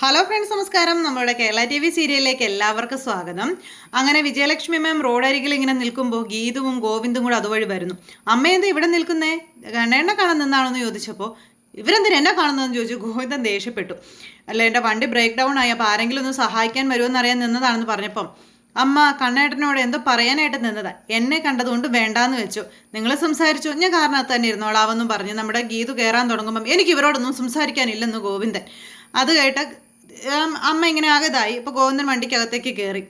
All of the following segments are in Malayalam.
ഹലോ ഫ്രണ്ട്സ് നമസ്കാരം. നമ്മുടെ കേരള ടി വി സീരിയലിലേക്ക് എല്ലാവർക്കും സ്വാഗതം. അങ്ങനെ വിജയലക്ഷ്മി മാം റോഡരികിൽ ഇങ്ങനെ നിൽക്കുമ്പോൾ ഗീതുവും ഗോവിന്ദും കൂടെ അതുവഴി വരുന്നു. അമ്മ എന്താ ഇവിടെ നിൽക്കുന്നേ? കണ്ണേണ്ണ കാണാൻ നിന്നാണെന്ന് ചോദിച്ചപ്പോൾ ഇവരെന്തിനാ എന്നെ കാണുന്നതെന്ന് ചോദിച്ചു. ഗോവിന്ദൻ ദേഷ്യപ്പെട്ടു. അല്ല എന്റെ വണ്ടി ബ്രേക്ക് ഡൗൺ ആയി. അപ്പോൾ ആരെങ്കിലും ഒന്ന് സഹായിക്കാൻ വരുമെന്ന് അറിയാൻ നിന്നതാണെന്ന് പറഞ്ഞപ്പം അമ്മ കണ്ണേട്ടനോട് എന്തോ പറയാനായിട്ട് നിന്നതാ. എന്നെ കണ്ടതുകൊണ്ട് വേണ്ടാന്ന് വെച്ചു. നിങ്ങൾ സംസാരിച്ചു? ഞാൻ കാരണത്ത് തന്നെ ഇരുന്നോളാവെന്നും പറഞ്ഞ് നമ്മുടെ ഗീതു കയറാൻ തുടങ്ങുമ്പം എനിക്ക് ഇവരോടൊന്നും സംസാരിക്കാനില്ലെന്ന് ഗോവിന്ദൻ. അത് കേട്ട് അമ്മ ഇങ്ങനെ ആകതായി. ഇപ്പോൾ ഗോവിന്ദൻ വണ്ടിക്കകത്തേക്ക് കയറി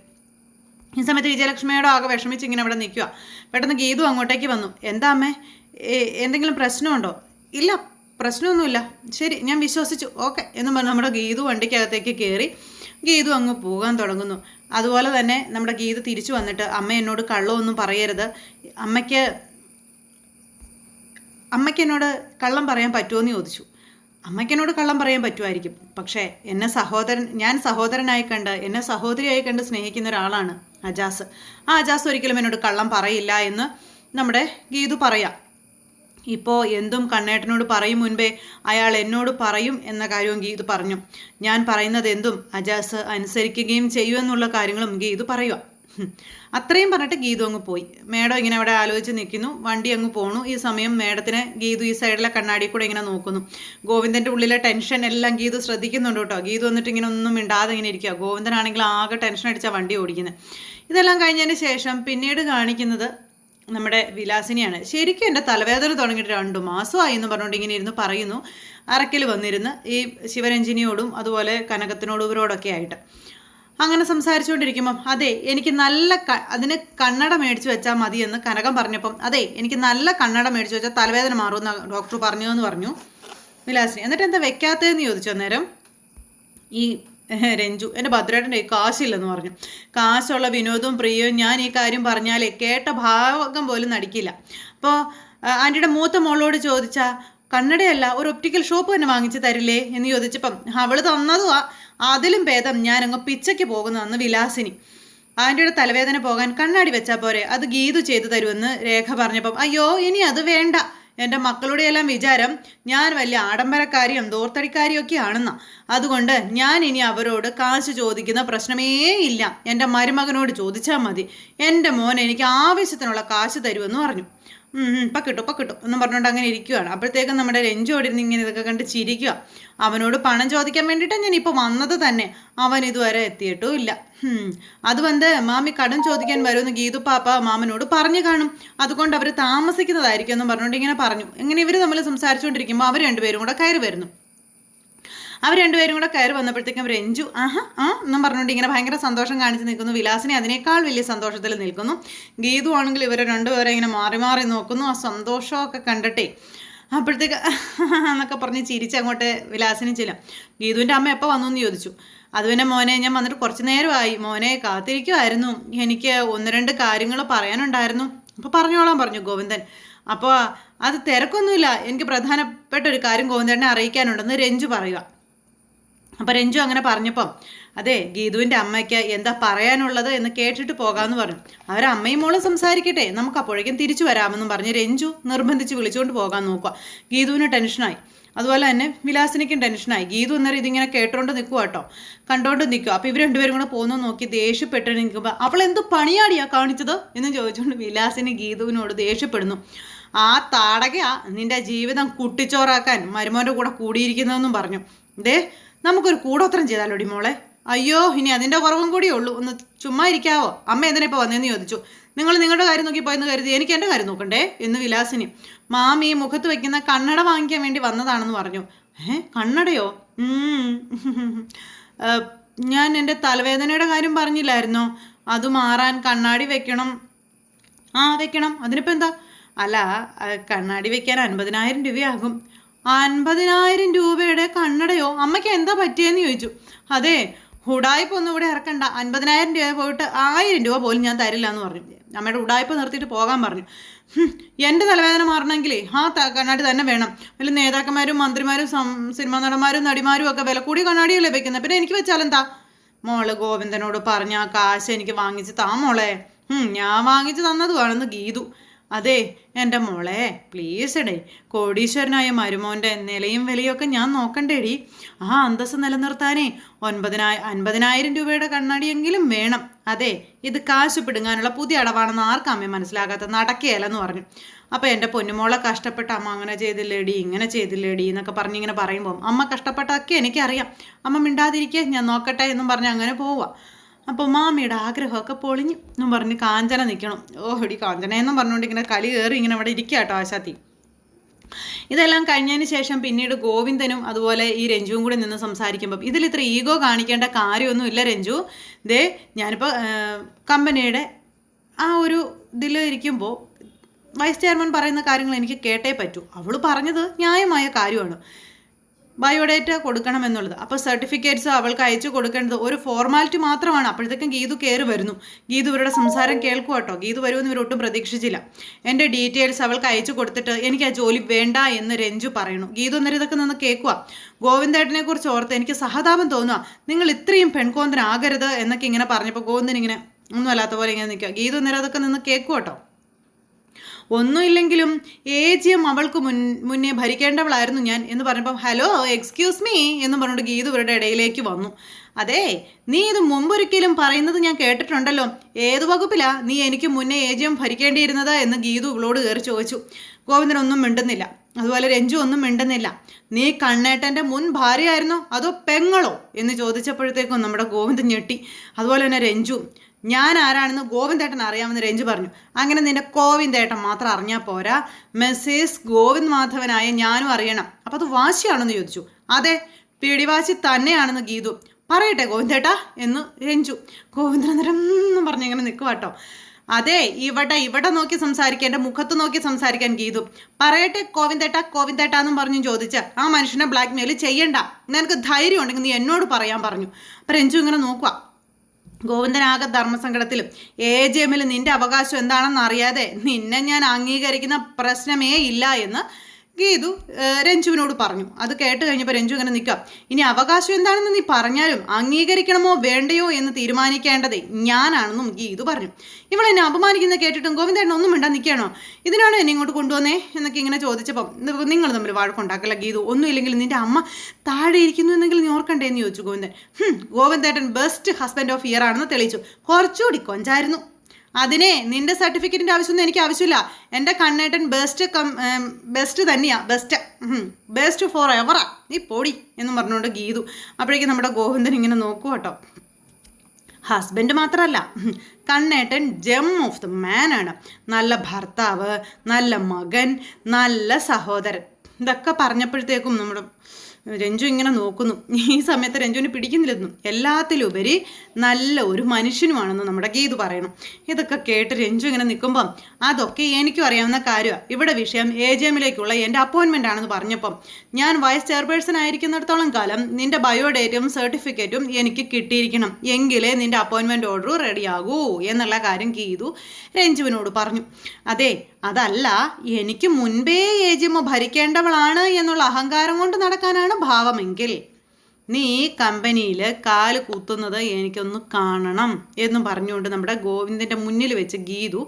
ഈ സമയത്ത് വിജയലക്ഷ്മിയോട് ആകെ വിഷമിച്ച് ഇങ്ങനെ അവിടെ നിൽക്കുക പെട്ടെന്ന് ഗീതു അങ്ങോട്ടേക്ക് വന്നു. എന്താ അമ്മേ? എന്തെങ്കിലും പ്രശ്നമുണ്ടോ? ഇല്ല പ്രശ്നമൊന്നുമില്ല. ശരി ഞാൻ വിശ്വസിച്ചു. ഓക്കെ എന്ന് പറഞ്ഞ് നമ്മുടെ ഗീതു വണ്ടിക്കകത്തേക്ക് കയറി ഗീതു അങ്ങ് പോകാൻ തുടങ്ങുന്നു. അതുപോലെ തന്നെ നമ്മുടെ ഗീതു തിരിച്ചു വന്നിട്ട് അമ്മ എന്നോട് കള്ളമൊന്നും പറയരുത്. അമ്മയ്ക്ക് അമ്മയ്ക്ക് എന്നോട് കള്ളം പറയാൻ പറ്റുമോ? എന്ന് ചോദിച്ചു. അമ്മയ്ക്ക് എന്നോട് കള്ളം പറയാൻ പറ്റുമായിരിക്കും. പക്ഷേ എന്നെ സഹോദരൻ ഞാൻ സഹോദരനായി കണ്ട് എന്നെ സഹോദരിയായി കണ്ട് സ്നേഹിക്കുന്ന ഒരാളാണ് അജാസ്. ആ അജാസ് ഒരിക്കലും എന്നോട് കള്ളം പറയില്ല എന്ന് നമ്മുടെ ഗീതു പറയാം. ഇപ്പോൾ എന്തും കണ്ണേട്ടനോട് പറയും മുൻപേ അയാൾ എന്നോട് പറയും എന്ന കാര്യവും ഗീതു പറഞ്ഞു. ഞാൻ പറയുന്നത് എന്തും അജാസ് അനുസരിക്കുകയും ചെയ്യുമെന്നുള്ള കാര്യങ്ങളും ഗീതു പറയുക. അത്രയും പറഞ്ഞിട്ട് ഗീതു അങ്ങ് പോയി. മേഡം ഇങ്ങനെ അവിടെ ആലോചിച്ച് നിൽക്കുന്നു. വണ്ടി അങ്ങ് പോണു. ഈ സമയം മേഡത്തിനെ ഗീതു ഈ സൈഡിലെ കണ്ണാടി കൂടെ ഇങ്ങനെ നോക്കുന്നു. ഗോവിന്ദന്റെ ഉള്ളിലെ ടെൻഷൻ എല്ലാം ഗീതു ശ്രദ്ധിക്കുന്നുണ്ട് കേട്ടോ. ഗീതു വന്നിട്ട് ഇങ്ങനെ ഒന്നും മിണ്ടാതെ ഇങ്ങനെ ഇരിക്കുക ഗോവിന്ദനാണെങ്കിൽ ആകെ ടെൻഷൻ അടിച്ചാൽ വണ്ടി ഓടിക്കുന്നത് ഇതെല്ലാം കഴിഞ്ഞതിന് ശേഷം പിന്നീട് കാണിക്കുന്നത് നമ്മുടെ വിലാസിനിയാണ്. ശരിക്കും എന്റെ തലവേദന തുടങ്ങിയിട്ട് രണ്ടു മാസമായി എന്ന് പറഞ്ഞുകൊണ്ട് ഇങ്ങനെ ഇരുന്ന് പറയുന്നു. അറക്കിൽ വന്നിരുന്ന് ഈ ശിവരഞ്ജിനിയോടും അതുപോലെ കനകത്തിനോടും ഇവരോടൊക്കെ ആയിട്ട്. അങ്ങനെ സംസാരിച്ചുകൊണ്ടിരിക്കുമ്പം അതെ എനിക്ക് നല്ല ക അതിന് കണ്ണട മേടിച്ച് വെച്ചാൽ മതി എന്ന് കനകം പറഞ്ഞപ്പം അതെ എനിക്ക് നല്ല കണ്ണട മേടിച്ച് വെച്ചാൽ തലവേദന മാറുമെന്ന് ഡോക്ടർ പറഞ്ഞു എന്ന് പറഞ്ഞു. വിലാസിനി എന്നിട്ട് എന്താ വെക്കാത്തതെന്ന് ചോദിച്ചു അന്നേരം ഈ രഞ്ജു എന്റെ ഭദ്രേട്ടന്റെ കാശില്ലെന്ന് പറഞ്ഞു. കാശുള്ള വിനോദവും പ്രിയവും ഞാൻ ഈ കാര്യം പറഞ്ഞാലേ കേട്ട ഭാഗം പോലും നടിക്കില്ല. അപ്പോൾ ആന്റിയുടെ മൂത്ത മോളോട് ചോദിച്ചാൽ കണ്ണടയല്ല ഒരു ഒപ്റ്റിക്കൽ ഷോപ്പ് തന്നെ വാങ്ങിച്ച് തരില്ലേ? എന്ന് ചോദിച്ചപ്പം അവൾ തന്നതുവാ. അതിലും ഭേദം ഞാൻ അങ്ങ് പിച്ചയ്ക്ക് പോകുന്നതെന്ന് വിലാസിനി. ആന്റിയുടെ തലവേദന പോകാൻ കണ്ണാടി വെച്ചാൽ പോരെ അത് ഗീതു ചെയ്തു തരുമെന്ന് രേഖ പറഞ്ഞപ്പം അയ്യോ ഇനി അത് വേണ്ട. എന്റെ മക്കളുടെ എല്ലാം വിചാരം ഞാൻ വലിയ ആഡംബരക്കാരിയും ദോർത്തടിക്കാരിയും ഒക്കെ ആണെന്ന അതുകൊണ്ട് ഞാൻ ഇനി അവരോട് കാശ് ചോദിക്കുന്ന പ്രശ്നമേ ഇല്ല. എന്റെ മരുമകനോട് ചോദിച്ചാൽ മതി. എന്റെ മോൻ എനിക്ക് ആവശ്യത്തിനുള്ള കാശ് തരുമെന്ന് പറഞ്ഞു ഇപ്പം കിട്ടും ഇപ്പം കിട്ടും എന്നും പറഞ്ഞുകൊണ്ട് അങ്ങനെ ഇരിക്കുകയാണ് അപ്പോഴത്തേക്കും നമ്മുടെ രഞ്ജു അവിടെ ഇരുന്ന് ഇങ്ങനെ ഇതൊക്കെ കണ്ട് ചിരിക്കുക അവനോട് പണം ചോദിക്കാൻ വേണ്ടിയിട്ടാണ് ഞാൻ ഇപ്പോൾ വന്നത് തന്നെ. അവൻ ഇതുവരെ എത്തിയിട്ടും ഇല്ല. അത് വന്ന് മാമി കടം ചോദിക്കാൻ വരുമെന്ന് ഗീതു പാപ്പ മാമനോട് പറഞ്ഞു കാണും. അതുകൊണ്ട് അവർ താമസിക്കുന്നതായിരിക്കും എന്നും പറഞ്ഞുകൊണ്ട് ഇങ്ങനെ പറഞ്ഞു. ഇങ്ങനെ ഇവർ തമ്മിൽ സംസാരിച്ചുകൊണ്ടിരിക്കുമ്പോൾ അവർ രണ്ടുപേരും കൂടെ കയറി വരുന്നു. അവർ രണ്ടുപേരും കൂടെ കയറി വന്നപ്പോഴത്തേക്കും രഞ്ജു ആഹാ ആ എന്നും പറഞ്ഞുകൊണ്ട് ഇങ്ങനെ ഭയങ്കര സന്തോഷം കാണിച്ച് നിൽക്കുന്നു. വിലാസിനെ അതിനേക്കാൾ വലിയ സന്തോഷത്തിൽ നിൽക്കുന്നു. ഗീതു ആണെങ്കിൽ ഇവരെ രണ്ടുപേരെ ഇങ്ങനെ മാറി മാറി നോക്കുന്നു. ആ സന്തോഷമൊക്കെ കണ്ടിട്ടേ അപ്പോഴത്തേക്ക് എന്നൊക്കെ പറഞ്ഞ് ചിരിച്ച് അങ്ങോട്ട് വിലാസിനി ചെല്ലാം. ഗീതുവിന്റെ അമ്മ എപ്പോൾ വന്നു എന്ന് ചോദിച്ചു. അത് പിന്നെ മോനെ ഞാൻ വന്നിട്ട് കുറച്ച് നേരമായി. മോനെ കാത്തിരിക്കുമായിരുന്നു എനിക്ക് ഒന്ന് രണ്ട് കാര്യങ്ങൾ പറയാനുണ്ടായിരുന്നു. അപ്പോൾ പറഞ്ഞോളാം പറഞ്ഞു ഗോവിന്ദൻ. അപ്പോൾ അത് തിരക്കൊന്നുമില്ല. എനിക്ക് പ്രധാനപ്പെട്ട ഒരു കാര്യം ഗോവിന്ദനെ അറിയിക്കാനുണ്ടെന്ന് രഞ്ജു പറയുക. അപ്പം രഞ്ജു അങ്ങനെ പറഞ്ഞപ്പം അതെ ഗീതുവിന്റെ അമ്മയ്ക്ക് എന്താ പറയാനുള്ളത് എന്ന് കേട്ടിട്ട് പോകാമെന്ന് പറഞ്ഞു. അവരമ്മയും മോളും സംസാരിക്കട്ടെ നമുക്ക് അപ്പോഴേക്കും തിരിച്ചു വരാമെന്നും പറഞ്ഞ് രഞ്ജു നിർബന്ധിച്ച് വിളിച്ചുകൊണ്ട് പോകാൻ നോക്കുക ഗീതുവിന് ടെൻഷനായി. അതുപോലെ തന്നെ വിലാസിനിക്കും ടെൻഷനായി. ഗീതു എന്നേരം ഇതിങ്ങനെ കേട്ടോണ്ട് നിൽക്കുക കേട്ടോ. കണ്ടോണ്ട് നിൽക്കുക അപ്പോൾ ഇവർ രണ്ടുപേരും കൂടെ പോകുന്നു നോക്കി ദേഷ്യപ്പെട്ട് നിൽക്കുമ്പോൾ അവൾ എന്ത് പണിയാടിയാ കാണിച്ചത്? എന്ന് ചോദിച്ചുകൊണ്ട് വിലാസിന് ഗീതുവിനോട് ദേഷ്യപ്പെടുന്നു. ആ താടകയാ നിന്റെ ജീവിതം കുട്ടിച്ചോറാക്കാൻ മരുമോന്റെ കൂടെ കൂടിയിരിക്കുന്നതെന്നും പറഞ്ഞു. ദേ നമുക്കൊരു കൂടോത്രം ചെയ്താലോടി മോളെ? അയ്യോ ഇനി അതിന്റെ കുറവും കൂടിയേ ഉള്ളൂ. ഒന്ന് ചുമ്മാ ഇരിക്കാവോ? അമ്മ എന്തിനാ ഇപ്പോൾ വന്നതെന്ന് ചോദിച്ചു. നിങ്ങൾ നിങ്ങളുടെ കാര്യം നോക്കി പോയെന്ന് കരുതി എനിക്ക് എന്റെ കാര്യം നോക്കണ്ടേ? എന്ന് വിലാസിനി. മാമി മുഖത്ത് വയ്ക്കുന്ന കണ്ണട വാങ്ങിക്കാൻ വേണ്ടി വന്നതാണെന്ന് പറഞ്ഞു. ഏ കണ്ണടയോ? ഞാൻ എന്റെ തലവേദനയുടെ കാര്യം പറഞ്ഞില്ലായിരുന്നോ? അത് മാറാൻ കണ്ണാടി വെക്കണം. ആ വെക്കണം. അതിനിപ്പോൾ എന്താ? അല്ല കണ്ണാടി വെക്കാൻ അൻപതിനായിരം രൂപയാകും. അൻപതിനായിരം രൂപയുടെ കണ്ണടയോ അമ്മയ്ക്ക് എന്താ പറ്റിയെന്ന് ചോദിച്ചു. അതെ ഉടായ്പ ഒന്നും ഇവിടെ ഇറക്കണ്ട. അൻപതിനായിരം രൂപ പോയിട്ട് ആയിരം രൂപ പോലും ഞാൻ തരില്ല എന്ന് പറഞ്ഞു. അമ്മയുടെ ഉടായ്പ നിർത്തിയിട്ട് പോകാൻ പറഞ്ഞു. എന്റെ തലവേദന മാറണമെങ്കിലേ ആ കണ്ണാടി തന്നെ വേണം. വല്ല നേതാക്കന്മാരും മന്ത്രിമാരും സിനിമാ നടന്മാരും നടിമാരും ഒക്കെ വില കൂടി കണ്ണാടിയല്ലേ വെക്കുന്നത് പിന്നെ എനിക്ക് വെച്ചാലെന്താ മോൾ ഗോവിന്ദനോട് പറഞ്ഞ ആ കാശ് എനിക്ക് വാങ്ങിച്ച് താ മോളെ. ഞാൻ വാങ്ങിച്ച് തന്നതുമാണെന്ന് ഗീതു. അതെ എന്റെ മോളെ പ്ലീസ് എടേ കോടീശ്വരനായ മരുമോന്റെ നിലയും വിലയൊക്കെ ഞാൻ നോക്കണ്ടേടി. ആ അന്തസ് നിലനിർത്താനേ ഒൻപതിനായി അൻപതിനായിരം രൂപയുടെ കണ്ണാടിയെങ്കിലും വേണം. അതെ ഇത് കാശ് പിടുങ്ങാനുള്ള പുതിയ അടവാണെന്ന് ആർക്കും അമ്മ മനസ്സിലാകാത്ത നടക്കുകയല്ലെന്ന് പറഞ്ഞു. അപ്പോൾ എന്റെ പൊന്നുമോളെ കഷ്ടപ്പെട്ട അമ്മ അങ്ങനെ ചെയ്തില്ലേടി ഇങ്ങനെ ചെയ്തില്ലേടി എന്നൊക്കെ പറഞ്ഞ് ഇങ്ങനെ പറയുമ്പോൾ അമ്മ കഷ്ടപ്പെട്ടൊക്കെ എനിക്കറിയാം. അമ്മ മിണ്ടാതിരിക്കേ ഞാൻ നോക്കട്ടെ എന്നും പറഞ്ഞ് അങ്ങനെ പോവുക അപ്പോൾ മാമിയുടെ ആഗ്രഹമൊക്കെ പൊളിഞ്ഞു എന്നും പറഞ്ഞ് കാഞ്ചന നിൽക്കണം. ഓഹടി കാഞ്ചന എന്നും പറഞ്ഞുകൊണ്ട് ഇങ്ങനെ കളി കയറി ഇങ്ങനെ അവിടെ ഇരിക്കുക കേട്ടോ ആശാത്തി. ഇതെല്ലാം കഴിഞ്ഞതിന് ശേഷം പിന്നീട് ഗോവിന്ദനും അതുപോലെ ഈ രഞ്ജുവും കൂടി നിന്ന് സംസാരിക്കുമ്പം ഇതിൽ ഇത്ര ഈഗോ കാണിക്കേണ്ട കാര്യമൊന്നുമില്ല രഞ്ജു. ദേ ഞാനിപ്പോൾ കമ്പനിയുടെ ആ ഒരു ഇതിൽ ഇരിക്കുമ്പോൾ വൈസ് ചെയർമാൻ പറയുന്ന കാര്യങ്ങൾ എനിക്ക് കേട്ടേ പറ്റൂ. അവൾ പറഞ്ഞത് ന്യായമായ കാര്യമാണ്. ബയോഡേറ്റ കൊടുക്കണം എന്നുള്ളത് അപ്പോൾ സർട്ടിഫിക്കറ്റ്സ് അവൾക്ക് അയച്ചു കൊടുക്കേണ്ടത് ഒരു ഫോർമാലിറ്റി മാത്രമാണ്. അപ്പോഴത്തേക്കും ഗീതു കയറി വരുന്നു. ഗീതു ഇവരുടെ സംസാരം കേൾക്കുക കേട്ടോ ഗീതു വരുമെന്ന് ഇവരൊട്ടും പ്രതീക്ഷിച്ചില്ല. എന്റെ ഡീറ്റെയിൽസ് അവൾക്ക് അയച്ചു കൊടുത്തിട്ട് എനിക്ക് ആ ജോലി വേണ്ട എന്ന് രഞ്ജു പറയുന്നു. ഗീതു അന്നേരം ഇതൊക്കെ നിന്ന് കേൾക്കുക ഗോവിന്ദേട്ടനെ കുറിച്ച് ഓർത്ത് എനിക്ക് സഹതാപം തോന്നുക നിങ്ങൾ ഇത്രയും പെൺകോന്തനാകരുത് എന്നൊക്കെ ഇങ്ങനെ പറഞ്ഞപ്പോൾ ഗോവിന്ദൻ ഇങ്ങനെ ഒന്നും അല്ലാത്ത പോലെ ഇങ്ങനെ നിൽക്കുക ഗീതു അന്നേരം അതൊക്കെ നിന്ന് കേൾക്കുക കേട്ടോ ഒന്നുമില്ലെങ്കിലും ഏജിയം അവൾക്ക് മുൻ മുന്നേ ഭരിക്കേണ്ടവളായിരുന്നു ഞാൻ എന്ന് പറഞ്ഞപ്പം ഹലോ എക്സ്ക്യൂസ് മീ എന്ന് പറഞ്ഞുകൊണ്ട് ഗീതു ഇവരുടെ ഇടയിലേക്ക് വന്നു. അതെ നീ ഇത് മുമ്പൊരിക്കലും പറയുന്നത് ഞാൻ കേട്ടിട്ടുണ്ടല്ലോ. ഏത് വകുപ്പിലാ നീ എനിക്ക് മുന്നേ ഏജിയം ഭരിക്കേണ്ടിയിരുന്നത്? എന്ന് ഗീതു ഇവളോട് കയറി ചോദിച്ചു. ഗോവിന്ദൻ ഒന്നും മിണ്ടുന്നില്ല. അതുപോലെ രഞ്ജു ഒന്നും മിണ്ടുന്നില്ല. നീ കണ്ണേട്ടന്റെ മുൻ ഭാര്യയായിരുന്നോ? അതോ പെങ്ങളോ? എന്ന് ചോദിച്ചപ്പോഴത്തേക്കും നമ്മുടെ ഗോവിന്ദൻ ഞെട്ടി. അതുപോലെ തന്നെ രഞ്ജു ഞാൻ ആരാണെന്ന് ഗോവിന്ദേട്ടൻ അറിയാമെന്ന് രഞ്ജു പറഞ്ഞു. അങ്ങനെ നിന്റെ ഗോവിന്ദേട്ടൻ മാത്രം അറിഞ്ഞാൽ പോരാ. മെസ്സേസ് ഗോവിന്ദ് മാധവനായ ഞാനും അറിയണം. അപ്പം അത് വാശിയാണെന്ന് ചോദിച്ചു. അതെ പിടിവാശി തന്നെയാണെന്ന് ഗീതു. പറയട്ടെ ഗോവിന്ദേട്ടാ എന്ന് രഞ്ജു. ഗോവിന്ദനന്തരം പറഞ്ഞു പറഞ്ഞ് ഇങ്ങനെ നിൽക്കുക കേട്ടോ അതെ ഇവിടെ ഇവിടെ നോക്കി സംസാരിക്കാൻ എന്റെ മുഖത്ത് നോക്കി സംസാരിക്കാൻ ഗീതു. പറയട്ടെ കോവിന്ദേട്ട കോവിന്ദേട്ട എന്നും പറഞ്ഞു ചോദിച്ച ആ മനുഷ്യനെ ബ്ലാക്ക് മെയിൽ ചെയ്യണ്ട. നിനക്ക് ധൈര്യം ഉണ്ടെങ്കിൽ നീ എന്നോട് പറയാൻ പറഞ്ഞു. അപ്പം രഞ്ജു ഇങ്ങനെ നോക്കുക ഗോവിന്ദനാകെ ധർമ്മസങ്കടത്തിലും എ ജെ എമ്മിൽ നിന്റെ അവകാശം എന്താണെന്ന് അറിയാതെ നിന്നെ ഞാൻ അംഗീകരിക്കുന്ന പ്രശ്നമേ ഇല്ല എന്ന് ഗീതു രഞ്ജുവിനോട് പറഞ്ഞു. അത് കേട്ട് കഴിഞ്ഞപ്പോൾ രഞ്ജു ഇങ്ങനെ നിൽക്കാം ഇനി അവകാശം എന്താണെന്ന് നീ പറഞ്ഞാലും അംഗീകരിക്കണമോ വേണ്ടയോ എന്ന് തീരുമാനിക്കേണ്ടതേ ഞാനാണെന്നും ഗീതു പറഞ്ഞു. ഇവളെന്നെ എന്നെ അപമാനിക്കുന്ന കേട്ടിട്ടും ഗോവിന്ദേട്ടൻ ഒന്നും വേണ്ട നിൽക്കണോ ഇതിനാണോ എന്നെ ഇങ്ങോട്ട് കൊണ്ടുവന്നേ എന്നൊക്കെ ഇങ്ങനെ ചോദിച്ചപ്പം നിങ്ങൾ തമ്മിൽ വഴക്കുണ്ടാക്കല്ല ഗീതു? ഒന്നുമില്ലെങ്കിൽ നിന്റെ അമ്മ താഴെ ഇരിക്കുന്നു എന്നെങ്കിലും നീ ഓർക്കണ്ടേ എന്ന് ചോദിച്ചു ഗോവിന്ദൻ. ഗോവിന്ദേട്ടൻ ബെസ്റ്റ് ഹസ്ബൻഡ് ഓഫ് ഇയർ ആണെന്ന് തെളിയിച്ചു. കുറച്ചുകൂടി കൊഞ്ചായിരുന്നു. അതിനെ നിന്റെ സർട്ടിഫിക്കറ്റിന്റെ ആവശ്യമൊന്നും എനിക്ക് ആവശ്യമില്ല. എന്റെ കണ്ണേട്ടൻ ബെസ്റ്റ് കം ബെസ്റ്റ് തന്നെയാ. ബെസ്റ്റ് ബെസ്റ്റ് ഫോർ എവറാ നീ പൊടി എന്ന് പറഞ്ഞുകൊണ്ട് ഗീതു അപ്പോഴേക്കും നമ്മുടെ ഗോവിന്ദൻ ഇങ്ങനെ നോക്കൂ കേട്ടോ. ഹസ്ബൻഡ് മാത്രമല്ല കണ്ണേട്ടൻ ജെം ഓഫ് ദ മാനാണ് നല്ല ഭർത്താവ് നല്ല മകൻ നല്ല സഹോദരൻ. ഇതൊക്കെ പറഞ്ഞപ്പോഴത്തേക്കും നമ്മുടെ രഞ്ജു ഇങ്ങനെ നോക്കുന്നു. ഈ സമയത്ത് രഞ്ജുവിനെ പിടിക്കുന്നില്ലെന്നും എല്ലാത്തിലുപരി നല്ല ഒരു മനുഷ്യനുമാണെന്ന് നമ്മുടെ ഗീതു പറയണം. ഇതൊക്കെ കേട്ട് രഞ്ജു ഇങ്ങനെ നിൽക്കുമ്പം അതൊക്കെ എനിക്കും അറിയാവുന്ന കാര്യമാണ് ഇവിടെ വിഷയം എ ജി എമ്മിലേക്കുള്ള എന്റെ അപ്പോയിൻമെന്റ് ആണെന്ന് പറഞ്ഞപ്പം ഞാൻ വൈസ് ചെയർപേഴ്സൺ ആയിരിക്കുന്നിടത്തോളം കാലം നിന്റെ ബയോഡേറ്റും സർട്ടിഫിക്കറ്റും എനിക്ക് കിട്ടിയിരിക്കണം. എങ്കിലേ നിന്റെ അപ്പോയിൻമെന്റ് ഓർഡർ റെഡിയാകൂ എന്നുള്ള കാര്യം ഗീതു രഞ്ജുവിനോട് പറഞ്ഞു. അതെ അതല്ല എനിക്ക് മുൻപേ ഏജിമ ഭരിക്കേണ്ടവളാണ് എന്നുള്ള അഹങ്കാരം കൊണ്ട് നടക്കാനാണ് ഭാവമെങ്കിൽ നീ ഈ കമ്പനിയിൽ കാൽ കൂത്തുന്നത് എനിക്കൊന്ന് കാണണം എന്നും പറഞ്ഞുകൊണ്ട് നമ്മുടെ ഗോവിന്ദന്റെ മുന്നിൽ വെച്ച് ഗീതു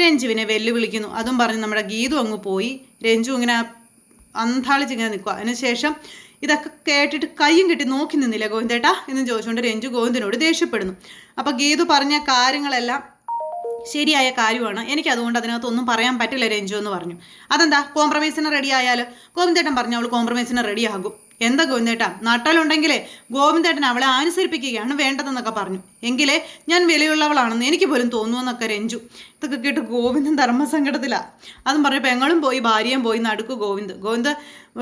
രഞ്ജുവിനെ വെല്ലുവിളിക്കുന്നു. അതും പറഞ്ഞ് നമ്മുടെ ഗീതു അങ്ങ് പോയി. രഞ്ജു ഇങ്ങനെ അന്താളിച്ചിങ്ങനെ നിൽക്കുക അതിനുശേഷം ഇതൊക്കെ കേട്ടിട്ട് കയ്യും കിട്ടി നോക്കി നിന്നില്ല ഗോവിന്ദേട്ടാ എന്ന് ചോദിച്ചുകൊണ്ട് രഞ്ജു ഗോവിന്ദനോട് ദേഷ്യപ്പെടുന്നു. അപ്പോൾ ഗീതു പറഞ്ഞ കാര്യങ്ങളെല്ലാം ശരിയായ കാര്യമാണ്. എനിക്ക് അതുകൊണ്ട് അതിനകത്തൊന്നും പറയാൻ പറ്റില്ല രഞ്ജു എന്ന് പറഞ്ഞു. അതെന്താ? കോംപ്രമൈസിന് റെഡി ആയാൽ ഗോവിന്ദേട്ടൻ പറഞ്ഞു അവൾ കോംപ്രമൈസിന് റെഡി ആകും. എന്താ ഗോവിന്ദേട്ട? നട്ടാലുണ്ടെങ്കിലേ ഗോവിന്ദേട്ടൻ അവളെ അനുസരിപ്പിക്കുകയാണ് വേണ്ടതെന്നൊക്കെ പറഞ്ഞു. എങ്കിലേ ഞാൻ വിലയുള്ളവളാണെന്ന് എനിക്ക് പോലും തോന്നുമെന്നൊക്കെ രഞ്ജു. ഇതൊക്കെ കേട്ട് ഗോവിന്ദൻ ധർമ്മസങ്കടത്തിലാണ് അതും പറഞ്ഞു പെങ്ങളും പോയി ഭാര്യയും പോയി നടുക്ക് ഗോവിന്ദ്. ഗോവിന്ദ്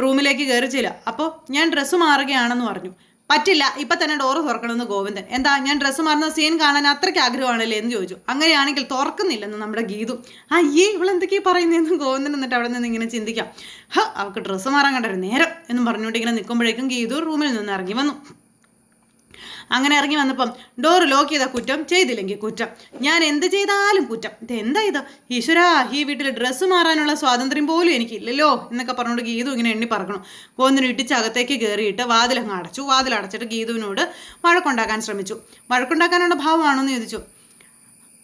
റൂമിലേക്ക് കയറിച്ചില്ല അപ്പോൾ ഞാൻ ഡ്രസ്സ് മാറുകയാണെന്ന് പറഞ്ഞു. പറ്റില്ല ഇപ്പൊ തന്നെ ഡോറ് തുറക്കണമെന്ന് ഗോവിന്ദൻ. എന്താ ഞാൻ ഡ്രസ്സ് മാറുന്ന സീൻ കാണാൻ അത്രയ്ക്ക് ആഗ്രഹമാണല്ലേ എന്ന് ചോദിച്ചു. അങ്ങനെയാണെങ്കിൽ തുറക്കുന്നില്ലെന്ന് നമ്മുടെ ഗീതു. അയ്യേ ഇവളെന്തൊക്കെയാണ് പറയുന്നതെന്ന് ഗോവിന്ദൻ എന്നിട്ട് അവിടെ നിന്ന് ഇങ്ങനെ ചിന്തിക്കാം. ഹ അവൾക്ക് ഡ്രസ്സ് മാറാൻ കണ്ടൊരു നേരം എന്ന് പറഞ്ഞുകൊണ്ട് ഇങ്ങനെ നിൽക്കുമ്പോഴേക്കും ഗീതു റൂമിൽ നിന്ന് ഇറങ്ങി വന്നു. അങ്ങനെ ഇറങ്ങി വന്നപ്പം ഡോർ ലോക്ക് ചെയ്ത കുറ്റം ചെയ്തില്ലെങ്കിൽ കുറ്റം. ഞാൻ എന്ത് ചെയ്താലും കുറ്റം. ഇതെന്താ ഇത്? ഈശ്വര ഈ വീട്ടിൽ ഡ്രസ്സ് മാറാനുള്ള സ്വാതന്ത്ര്യം പോലും എനിക്കില്ലല്ലോ എന്നൊക്കെ പറഞ്ഞുകൊണ്ട് ഗീതു ഇങ്ങനെ എണ്ണി പറക്കണം. കോന്നിന് ഇട്ടിച്ച് അകത്തേക്ക് കയറിയിട്ട് വാതിലങ്ങ് അടച്ചു. വാതിലടച്ചിട്ട് ഗീതുവിനോട് വഴക്കുണ്ടാക്കാൻ ശ്രമിച്ചു. വഴക്കുണ്ടാക്കാനുള്ള ഭാവമാണോ എന്ന് ചോദിച്ചു.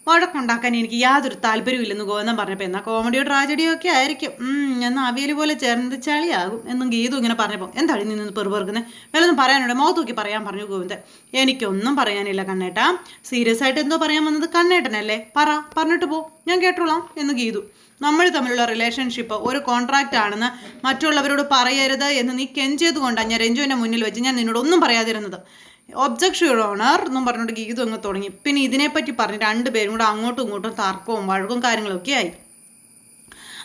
വഴക്കുണ്ടാക്കാൻ എനിക്ക് യാതൊരു താല്പര്യമില്ലെന്ന് ഗോവിന്ദൻ പറഞ്ഞപ്പോൾ എന്നാൽ കോമഡിയോ ട്രാജഡിയോ ഒക്കെ ആയിരിക്കും. എന്നാൽ അവിയൽ പോലെ ചേർന്നിച്ചാളിയാകും എന്നും ഗീതു ഇങ്ങനെ പറഞ്ഞപ്പോൾ എന്താണ് നീ നിന്ന് പെറുപെറുക്കുന്നത് ഒന്നും പറയാനുണ്ട്? മുഖത്ത് നോക്കി പറയാൻ പറഞ്ഞു ഗോവിന്ദൻ. എനിക്കൊന്നും പറയാനില്ല കണ്ണേട്ടാ. സീരിയസ് ആയിട്ട് എന്തോ പറയാൻ വന്നത് കണ്ണേട്ടനല്ലേ? പറ പറഞ്ഞിട്ട് പോ. ഞാൻ കേട്ടോളാം എന്ന് ഗീതു. നമ്മൾ തമ്മിലുള്ള റിലേഷൻഷിപ്പ് ഒരു കോൺട്രാക്റ്റ് ആണെന്ന് മറ്റുള്ളവരോട് പറയരുത് എന്ന് നീ കെഞ്ചിയത് കൊണ്ടാണ് ഞാൻ രഞ്ജുവിന്റെ മുന്നിൽ വെച്ച് ഞാൻ നിന്നോട് ഒന്നും പറയാതിരുന്നത്. ഒബ്ജക്ഷൻ ഓണർ എന്നും പറഞ്ഞുകൊണ്ട് ഗീതു അങ്ങ് തുടങ്ങി. പിന്നെ ഇതിനെപ്പറ്റി പറഞ്ഞ് രണ്ടുപേരും കൂടെ അങ്ങോട്ടും ഇങ്ങോട്ടും തർക്കവും വഴക്കും കാര്യങ്ങളൊക്കെ ആയി.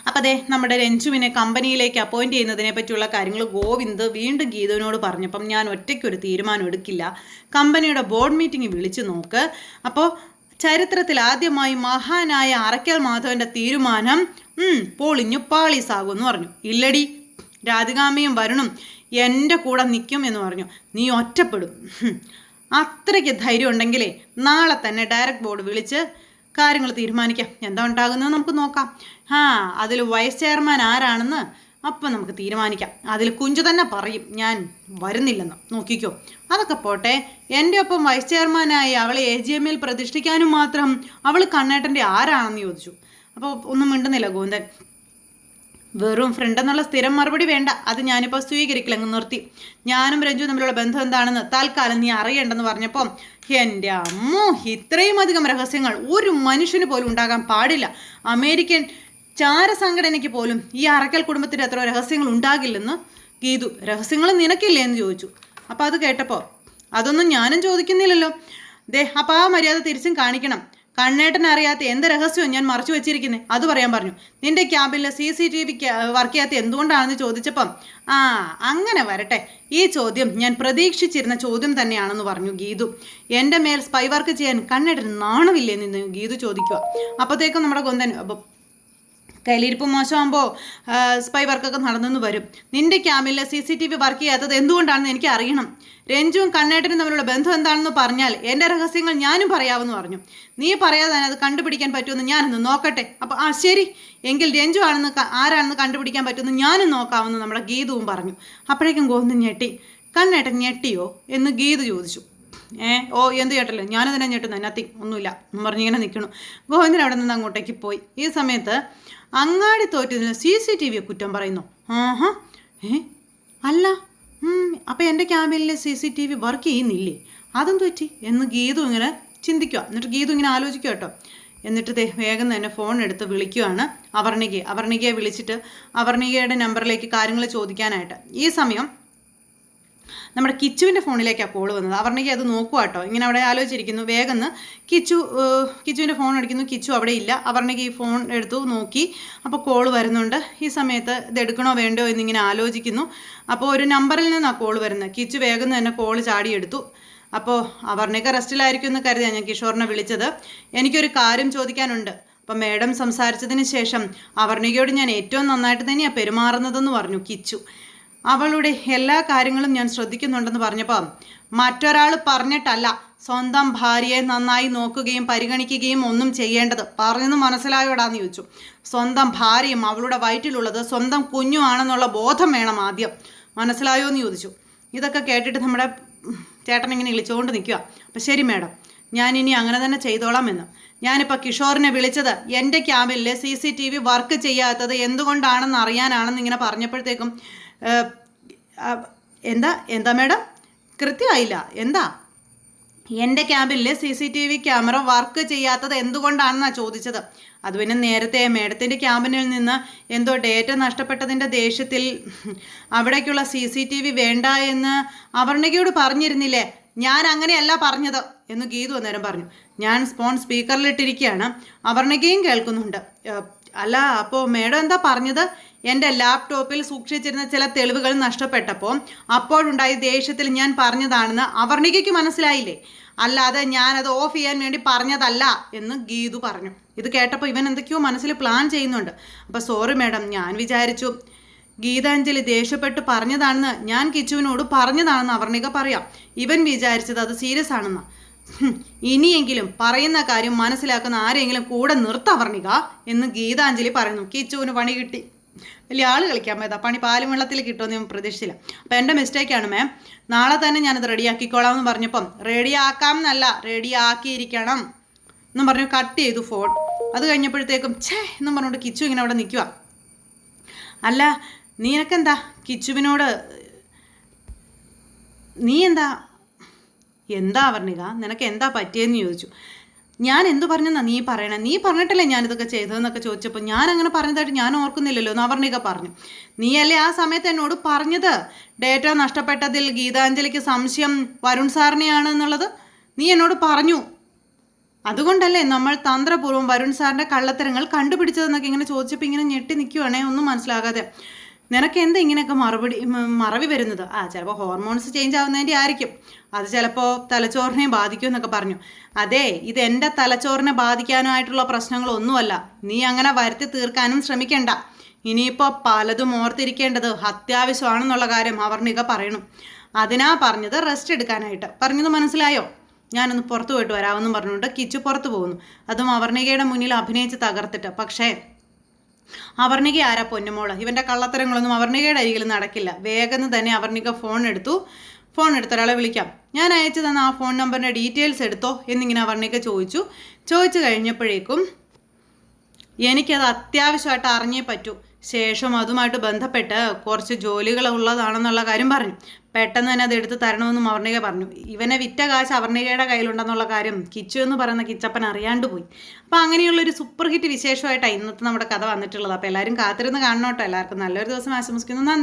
അപ്പം അതെ നമ്മുടെ രഞ്ജുവിനെ കമ്പനിയിലേക്ക് അപ്പോയിന്റ് ചെയ്യുന്നതിനെ പറ്റിയുള്ള കാര്യങ്ങൾ ഗോവിന്ദ് വീണ്ടും ഗീതുവിനോട് പറഞ്ഞപ്പം ഞാൻ ഒറ്റയ്ക്കൊരു തീരുമാനം എടുക്കില്ല. കമ്പനിയുടെ ബോർഡ് മീറ്റിംഗ് വിളിച്ചു നോക്ക്. അപ്പോൾ ചരിത്രത്തിൽ ആദ്യമായി മഹാനായ അറയ്ക്കൽ മാധവന്റെ തീരുമാനം പൊളിഞ്ഞു പാളീസാകും എന്ന് പറഞ്ഞു. ഇല്ലടി രാധികാമ്മയും വരുണും എന്റെ കൂടെ നിൽക്കും എന്ന് പറഞ്ഞു. നീ ഒറ്റപ്പെടും. അത്രയ്ക്ക് ധൈര്യം ഉണ്ടെങ്കിലേ നാളെ തന്നെ ഡയറക്റ്റ് ബോർഡ് വിളിച്ച് കാര്യങ്ങൾ തീരുമാനിക്കാം. എന്താ ഉണ്ടാകുന്നത് നമുക്ക് നോക്കാം. ആ അതിൽ വൈസ് ചെയർമാൻ ആരാണെന്ന് അപ്പം നമുക്ക് തീരുമാനിക്കാം. അതിൽ കുഞ്ചു തന്നെ പറയും. ഞാൻ വരുന്നില്ലെന്ന്. നോക്കിക്കോ. അതൊക്കെ പോട്ടെ. എന്റെ ഒപ്പം വൈസ് ചെയർമാനായി അവളെ എ ജി എമ്മിൽ പ്രതിഷ്ഠിക്കാനും മാത്രം അവൾ കണ്ണേട്ടന്റെ ആരാണെന്ന് ചോദിച്ചു. അപ്പോൾ ഒന്നും മിണ്ടുന്നില്ല ഗോവിന്ദൻ. വെറും ഫ്രണ്ട് എന്നുള്ള സ്ഥിരം മറുപടി വേണ്ട. അത് ഞാനിപ്പോൾ സ്വീകരിക്കില്ല അങ്ങ് നിർത്തി. ഞാനും രഞ്ജു തമ്മിലുള്ള ബന്ധം എന്താണെന്ന് തൽക്കാലം നീ അറിയണ്ടെന്ന് പറഞ്ഞപ്പോൾ എന്റെ അമ്മോ ഇത്രയും അധികം രഹസ്യങ്ങൾ ഒരു മനുഷ്യന് പോലും ഉണ്ടാകാൻ പാടില്ല. അമേരിക്കൻ ചാരസംഘടനയ്ക്ക് പോലും ഈ അറക്കൽ കുടുംബത്തിന്റെ അത്ര രഹസ്യങ്ങൾ ഉണ്ടാകില്ലെന്ന് ഗീതു രഹസ്യങ്ങൾ നിനക്കില്ലേ? എന്ന് ചോദിച്ചു. അപ്പോൾ അത് കേട്ടപ്പോൾ അതൊന്നും ഞാനും ചോദിക്കുന്നില്ലല്ലോ. ദേ അപ്പോൾ ആ മര്യാദ തിരിച്ചും കാണിക്കണം. കണ്ണേട്ടൻ അറിയാത്ത എന്ത് രഹസ്യവും ഞാൻ മറച്ചു വെച്ചിരിക്കുന്നത് അത് പറയാൻ പറഞ്ഞു. നിന്റെ ക്യാബിനിലെ C C T V work ചെയ്യാത്ത എന്തുകൊണ്ടാണെന്ന് ചോദിച്ചപ്പം ആ അങ്ങനെ വരട്ടെ. ഈ ചോദ്യം ഞാൻ പ്രതീക്ഷിച്ചിരുന്ന ചോദ്യം തന്നെയാണെന്ന് പറഞ്ഞു ഗീതു. എന്റെ മേൽ സ്പൈ വർക്ക് ചെയ്യാൻ കണ്ണേട്ടൻ നാണമില്ലേ നിന്ന് ഗീതു ചോദിക്കുക. അപ്പോഴത്തേക്കും നമ്മുടെ കൊന്തൻ കയ്യിലിരിപ്പ് മോശമാകുമ്പോൾ സ്പൈ വർക്കൊക്കെ നടന്നെന്ന് വരും. നിന്റെ ക്യാമിലെ C C T V work ചെയ്യാത്തത് എന്തുകൊണ്ടാണെന്ന് എനിക്ക് അറിയണം. രഞ്ജുവും കണ്ണേട്ടനും തമ്മിലുള്ള ബന്ധം എന്താണെന്ന് പറഞ്ഞാൽ എന്റെ രഹസ്യങ്ങൾ ഞാനും പറയാമെന്ന് പറഞ്ഞു. നീ പറയാതെ തന്നെ അത് കണ്ടുപിടിക്കാൻ പറ്റുമെന്ന് ഞാനൊന്ന് നോക്കട്ടെ. അപ്പോൾ ആ ശരി. എങ്കിൽ രഞ്ജു ആണെന്ന് ആരാണെന്ന് കണ്ടുപിടിക്കാൻ പറ്റുമെന്ന് ഞാനും നോക്കാമെന്ന് നമ്മുടെ ഗീതുവും പറഞ്ഞു. അപ്പോഴേക്കും ഗോവിന്ദൻ ഞെട്ടി. കണ്ണേട്ടൻ ഞെട്ടിയോ എന്ന് ഗീത ചോദിച്ചു. ഏ ഓ എന്ത് ചേട്ടല്ലോ ഞാനതിനെ ഞെട്ടുന്നു? നത്തിങ് ഒന്നുമില്ല. പറഞ്ഞിങ്ങനെ നിൽക്കണു ഗോവിന്ദൻ അവിടെ നിന്ന് അങ്ങോട്ടേക്ക് പോയി. ഈ സമയത്ത് അങ്ങാടി തോറ്റതിന് സി സി ടി വിയെ കുറ്റം പറയുന്നു. ആഹാ. ഏ? അല്ല. അപ്പം എന്റെ ക്യാബിനിലെ C C T V work ചെയ്യുന്നില്ലേ? അതും തെറ്റി. എന്ന് ഗീതു ഇങ്ങനെ ചിന്തിക്കുക എന്നിട്ട് ഗീതു ഇങ്ങനെ ആലോചിക്കുക കേട്ടോ. എന്നിട്ട് വേഗം തന്നെ ഫോൺ എടുത്ത് വിളിക്കുകയാണ് അവർണികയെ. അവർണികയെ വിളിച്ചിട്ട് അവർണികയുടെ നമ്പറിലേക്ക് കാര്യങ്ങൾ ചോദിക്കാനായിട്ട്. ഈ സമയം നമ്മുടെ കിച്ചുവിന്റെ ഫോണിലേക്കാണ് കോൾ വന്നത്. അവർണയ്ക്ക് അത് നോക്കുക കേട്ടോ ഇങ്ങനെ അവിടെ ആലോചിച്ചിരിക്കുന്നു. വേഗം കിച്ചു കിച്ചുവിന്റെ ഫോൺ അടിക്കുന്നു. കിച്ചു അവിടെ ഇല്ല. അവർണയ്ക്ക് ഈ ഫോൺ എടുത്തു നോക്കി. അപ്പോൾ കോൾ വരുന്നുണ്ട്. ഈ സമയത്ത് ഇത് എടുക്കണോ വേണ്ടോ എന്നിങ്ങനെ ആലോചിക്കുന്നു. അപ്പോൾ ഒരു നമ്പറിൽ നിന്നാണ് കോൾ വരുന്നത്. കിച്ചു വേഗം തന്നെ കോൾ ചാടിയെടുത്തു അപ്പോൾ അവർണിക റെസ്റ്റിലായിരിക്കും എന്ന് കരുതിയാണ് ഞാൻ കിഷോറിനെ വിളിച്ചത്. എനിക്കൊരു കാര്യം ചോദിക്കാനുണ്ട്. അപ്പം മേഡം സംസാരിച്ചതിന് ശേഷം അവർണികയോട് ഞാൻ ഏറ്റവും നന്നായിട്ട് തന്നെയാണ് പെരുമാറുന്നതെന്ന് പറഞ്ഞു കിച്ചു. അവളുടെ എല്ലാ കാര്യങ്ങളും ഞാൻ ശ്രദ്ധിക്കുന്നുണ്ടെന്ന് പറഞ്ഞപ്പോൾ മറ്റൊരാൾ പറഞ്ഞിട്ടല്ല സ്വന്തം ഭാര്യയെ നന്നായി നോക്കുകയും പരിഗണിക്കുകയും ഒന്നും ചെയ്യേണ്ടത് പറഞ്ഞെന്ന് മനസ്സിലായോടാന്ന് ചോദിച്ചു. സ്വന്തം ഭാര്യയും അവളുടെ വയറ്റിലുള്ളത് സ്വന്തം കുഞ്ഞുമാണെന്നുള്ള ബോധം വേണം ആദ്യം. മനസ്സിലായോ എന്ന് ചോദിച്ചു. ഇതൊക്കെ കേട്ടിട്ട് നമ്മുടെ ചേട്ടൻ ഇങ്ങനെ ഇളിച്ചുകൊണ്ട് നിൽക്കുക അപ്പം ശരി മാഡം ഞാൻ ഇനി അങ്ങനെ തന്നെ ചെയ്തോളാം എന്ന്. ഞാനിപ്പോൾ കിഷോറിനെ വിളിച്ചത് എന്റെ ക്യാമ്പിലെ C C T V work ചെയ്യാത്തത് എന്തുകൊണ്ടാണെന്ന് അറിയാനാണെന്ന് ഇങ്ങനെ പറഞ്ഞപ്പോഴത്തേക്കും എന്താ എന്താ മേഡം? കൃത്യമായില്ല. എന്താ? എന്റെ ക്യാമ്പിലെ C C T V camera work ചെയ്യാത്തത് എന്തുകൊണ്ടാണെന്നാണ് ചോദിച്ചത്. അത് പിന്നെ നേരത്തെ മേഡത്തിന്റെ ക്യാമ്പിനിൽ നിന്ന് എന്തോ ഡേറ്റ നഷ്ടപ്പെട്ടതിന്റെ ദേഷ്യത്തിൽ അവിടേക്കുള്ള സി സി ടി വി വേണ്ട എന്ന് അവർണകയോട് പറഞ്ഞിരുന്നില്ലേ? ഞാൻ അങ്ങനെയല്ല പറഞ്ഞത് എന്ന് ഗീതു അന്നേരം പറഞ്ഞു. ഞാൻ സ്പോൺ സ്പീക്കറിലിട്ടിരിക്കുകയാണ്. അവർണകയും കേൾക്കുന്നുണ്ട്. അല്ല അപ്പോൾ മേഡം എന്താ പറഞ്ഞത്? എന്റെ ലാപ്ടോപ്പിൽ സൂക്ഷിച്ചിരുന്ന ചില തെളിവുകൾ നഷ്ടപ്പെട്ടപ്പോൾ അപ്പോഴുണ്ടായ ദേഷ്യത്തിൽ ഞാൻ പറഞ്ഞതാണെന്ന് അവർണികയ്ക്ക് മനസ്സിലായില്ലേ? അല്ലാതെ ഞാനത് ഓഫ് ചെയ്യാൻ വേണ്ടി പറഞ്ഞതല്ല എന്ന് ഗീതു പറഞ്ഞു. ഇത് കേട്ടപ്പോൾ ഇവൻ എന്തൊക്കെയോ മനസ്സിൽ പ്ലാൻ ചെയ്യുന്നുണ്ട്. അപ്പോൾ സോറി മാഡം ഞാൻ വിചാരിച്ചു ഗീതാഞ്ജലി ദേഷ്യപ്പെട്ട് പറഞ്ഞതാണെന്ന് ഞാൻ കിച്ചുവിനോട് പറഞ്ഞതാണെന്ന് അവർണിക പറയാം. ഇവൻ വിചാരിച്ചത് അത് സീരിയസ് ആണെന്ന്. ഇനിയെങ്കിലും പറയുന്ന കാര്യം മനസ്സിലാക്കുന്ന ആരെങ്കിലും കൂടെ നിർത്തവർണിക എന്ന് ഗീതാഞ്ജലി പറയുന്നു. കിച്ചുവിന് പണി കിട്ടി. വലിയ ആൾ കളിക്കാൻ പോയതാ. പണി പാലും വെള്ളത്തിൽ കിട്ടുമെന്ന് ഞാൻ പ്രതീക്ഷിച്ചില്ല. അപ്പം എന്റെ മിസ്റ്റേക്കാണ് മാം നാളെ തന്നെ ഞാനത് റെഡിയാക്കിക്കോളാം എന്ന് പറഞ്ഞപ്പം റെഡിയാക്കാം എന്നല്ല റെഡിയാക്കിയിരിക്കണം എന്നും പറഞ്ഞു കട്ട് ചെയ്തു ഫോൺ അത് കഴിഞ്ഞപ്പോഴത്തേക്കും ഛേ എന്നും പറഞ്ഞുകൊണ്ട് കിച്ചു ഇങ്ങനെ അവിടെ നിൽക്കുക അല്ല നീനക്കെന്താ? കിച്ചുവിനോട് നീ എന്താ? എന്താ വർണിക നിനക്ക് എന്താ പറ്റിയെന്ന് ചോദിച്ചു. ഞാൻ എന്തു പറഞ്ഞെന്നാ നീ പറയണേ? നീ പറഞ്ഞിട്ടല്ലേ ഞാനിതൊക്കെ ചെയ്തതെന്നൊക്കെ ചോദിച്ചപ്പോൾ ഞാൻ അങ്ങനെ പറഞ്ഞതായിട്ട് ഞാൻ ഓർക്കുന്നില്ലല്ലോ എന്ന് അവർണിക പറഞ്ഞു. നീയല്ലേ ആ സമയത്ത് എന്നോട് പറഞ്ഞത്? ഡേറ്റ നഷ്ടപ്പെട്ടതിൽ ഗീതാഞ്ജലിക്ക് സംശയം വരുൺ സാറിനെയാണ് എന്നുള്ളത്? നീ എന്നോട് പറഞ്ഞു. അതുകൊണ്ടല്ലേ നമ്മൾ തന്ത്രപൂർവം വരുൺ സാറിന്റെ കള്ളത്തരങ്ങൾ കണ്ടുപിടിച്ചതെന്നൊക്കെ ഇങ്ങനെ ചോദിച്ചപ്പോൾ ഇങ്ങനെ ഞെട്ടി നിൽക്കുവാണേ ഒന്നും മനസ്സിലാകാതെ. നിനക്ക് എന്താ ഇങ്ങനെയൊക്കെ മറുപടി മറവി വരുന്നത്? ആ ചിലപ്പോൾ ഹോർമോൺസ് ചേഞ്ച് ആവുന്നതിന്റെ ആയിരിക്കും. അത് ചിലപ്പോൾ തലച്ചോറിനെ ബാധിക്കും എന്നൊക്കെ പറഞ്ഞു. അതെ ഇത് എന്റെ തലച്ചോറിനെ ബാധിക്കാനായിട്ടുള്ള പ്രശ്നങ്ങളൊന്നുമല്ല. നീ അങ്ങനെ വരുത്തി തീർക്കാനും ശ്രമിക്കണ്ട. ഇനിയിപ്പോൾ പലതും ഓർത്തിരിക്കേണ്ടത് അത്യാവശ്യമാണെന്നുള്ള കാര്യം അവർണിക പറയണം. അതിനാ പറഞ്ഞത് റെസ്റ്റ് എടുക്കാനായിട്ട്. പറഞ്ഞത് മനസ്സിലായോ? ഞാനൊന്ന് പുറത്തു പോയിട്ട് വരാമെന്നും പറഞ്ഞുകൊണ്ട് കിച്ചു പുറത്തു പോകുന്നു. അതും അവർണികയുടെ മുന്നിൽ അഭിനയിച്ച് തകർത്തിട്ട്. പക്ഷേ അവർണിക ആരാ പൊന്നുമോൾ? ഇവന്റെ കള്ളത്തരങ്ങളൊന്നും അവർണികയുടെ അരികിൽ നടക്കില്ല. വേഗം തന്നെ അവർണിക ഫോൺ എടുത്തു. ഫോൺ എടുത്ത ഒരാളെ വിളിക്കാം. ഞാൻ അയച്ചു തന്ന ആ ഫോൺ നമ്പറിന്റെ ഡീറ്റെയിൽസ് എടുത്തോ എന്നിങ്ങനെ അവർണിക ചോദിച്ചു. ചോദിച്ചു കഴിഞ്ഞപ്പോഴേക്കും എനിക്കത് അത്യാവശ്യമായിട്ട് അറിഞ്ഞേ പറ്റൂ. ശേഷം അതുമായിട്ട് ബന്ധപ്പെട്ട് കുറച്ച് ജോലികൾ ഉള്ളതാണെന്നുള്ള കാര്യം പറഞ്ഞു. പെട്ടെന്ന് തന്നെ അത് എടുത്ത് തരണമെന്നും അവർണിക പറഞ്ഞു. ഇവനെ വിറ്റ കാശ് അവർണികയുടെ കയ്യിലുണ്ടെന്നുള്ള കാര്യം കിച്ചു എന്ന് പറയുന്ന കിച്ചപ്പൻ അറിയാണ്ട് പോയി. അപ്പോൾ അങ്ങനെയുള്ളൊരു സൂപ്പർ ഹിറ്റ് വിശേഷമായിട്ടാണ് ഇന്നത്തെ നമ്മുടെ കഥ വന്നിട്ടുള്ളത്. അപ്പോൾ എല്ലാവരും കാത്തിരുന്ന് കാണണോട്ടോ. എല്ലാവർക്കും നല്ലൊരു ദിവസം ആശംസിക്കുന്നു. നന്ദി.